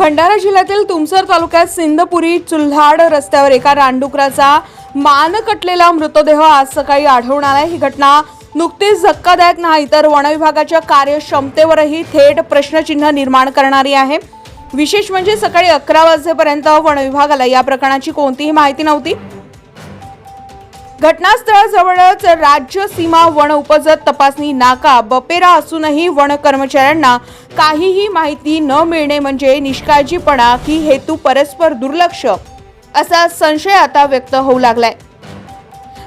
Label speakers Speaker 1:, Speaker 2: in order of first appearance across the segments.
Speaker 1: भंडारा जिल्ह्यातील तुमसर तालुक्यात सिंदपुरी चुल्हाड रस्त्यावर एका रानडुकराचा मान कटलेला मृतदेह आज सकाळी आढळून आला ही घटना नुकतीच धक्कादायक नाही तर वनविभागाच्या कार्यक्षमतेवरही थेट प्रश्नचिन्ह निर्माण करणारी आहे. विशेष म्हणजे सकाळी अकरा वाजेपर्यंत वनविभागाला या प्रकरणाची कोणतीही माहिती नव्हती. घटनास्थळाजवळच राज्य सीमा वन उपजत तपासणी नाका बपेरा असूनही वन कर्मचाऱ्यांना काहीही माहिती न मिळणे म्हणजे निष्काळजीपणा की हेतू परस्पर दुर्लक्ष असा संशय आता व्यक्त होऊ लागलाय.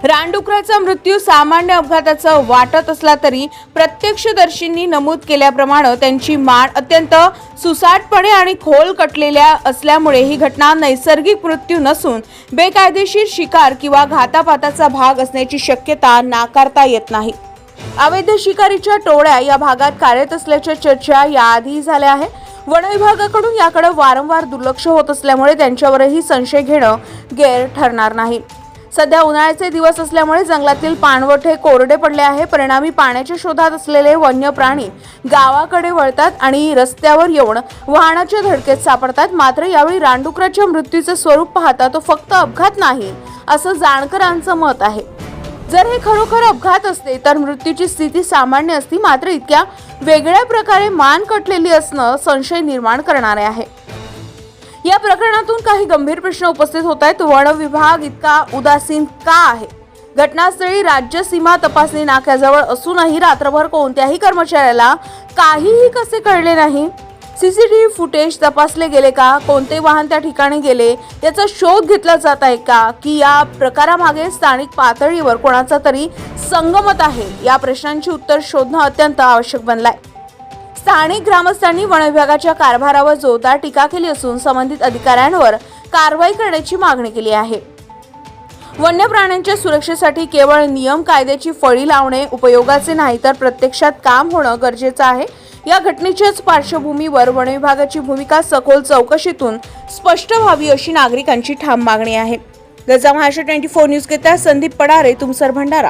Speaker 1: रानडुकराचा मृत्यू सामान्य अपघाताचं वाटत असला तरी प्रत्यक्षदर्शींनी नमूद केल्याप्रमाणे त्यांची मान अत्यंत सुसाटपणे आणि खोल कटलेल्या असल्यामुळे ही घटना नैसर्गिक मृत्यू नसून बेकायदेशीर शिकार किंवा घातापाताचा भाग असण्याची शक्यता नाकारता येत नाही. अवैध शिकारीच्या टोळ्या या भागात कार्यरत असल्याच्या चर्चा याआधी झाल्या आहे वन विभागाकडून याकडे वारंवार दुर्लक्ष होत असल्यामुळे त्यांच्यावरही संशय घेणं गैर ठरणार नाही. सध्या उन्हाळ्याचे दिवस असल्यामुळे जंगलातील पाणवठे कोरडे पडले आहे. परिणामी पाण्याच्या शोधात असलेले वन्य प्राणी गावाकडे वळतात आणि रस्त्यावर येऊन वाहनाच्या धडकेत सापडतात. मात्र यावेळी रानडुकराच्या मृत्यूचे स्वरूप पाहता तो फक्त अपघात नाही असं जाणकरांचं मत आहे. जर हे खरोखर अपघात असते तर मृत्यूची स्थिती सामान्य असती. मात्र इतक्या वेगळ्या प्रकारे मान कटलेली असणं संशय निर्माण करणारे आहे. या प्रकरणातून काही गंभीर प्रश्न उपस्थित होत आहेत. वन विभाग इतका उदासीन का आहे? घटनास्थळी राज्य सीमा तपासणी नाक्याजवळ असूनही रात्रभर कोणत्याही कर्मचाऱ्याला काहीही कसे कळले नाही? सीसीटीव्ही फुटेज तपासले गेले का? कोणते वाहन त्या ठिकाणी गेले? याचा शोध घेतला जात आहे का? की या प्रकारामागे स्थानिक पातळीवर कोणाचा तरी संगमत आहे? या प्रश्नांची उत्तर शोधणं अत्यंत आवश्यक बनलाय. स्थानिक ग्रामस्थांनी वन विभागाच्या कारभारावर जोरदार टीका केली असून संबंधित अधिकाऱ्यांवर कारवाई करण्याची मागणी केली आहे. वन्य प्राण्यांच्या सुरक्षेसाठी केवळ नियम कायद्याची फळी लावणे उपयोगाचे नाही तर प्रत्यक्षात काम होणं गरजेचं आहे. या घटनेच्याच पार्श्वभूमीवर वन विभागाची भूमिका सखोल चौकशीतून स्पष्ट व्हावी अशी नागरिकांची ठाम मागणी आहे. गजा महाराष्ट्र ट्वेंटी फोर न्यूज घेता संदीप पडारे तुमसर भंडारा.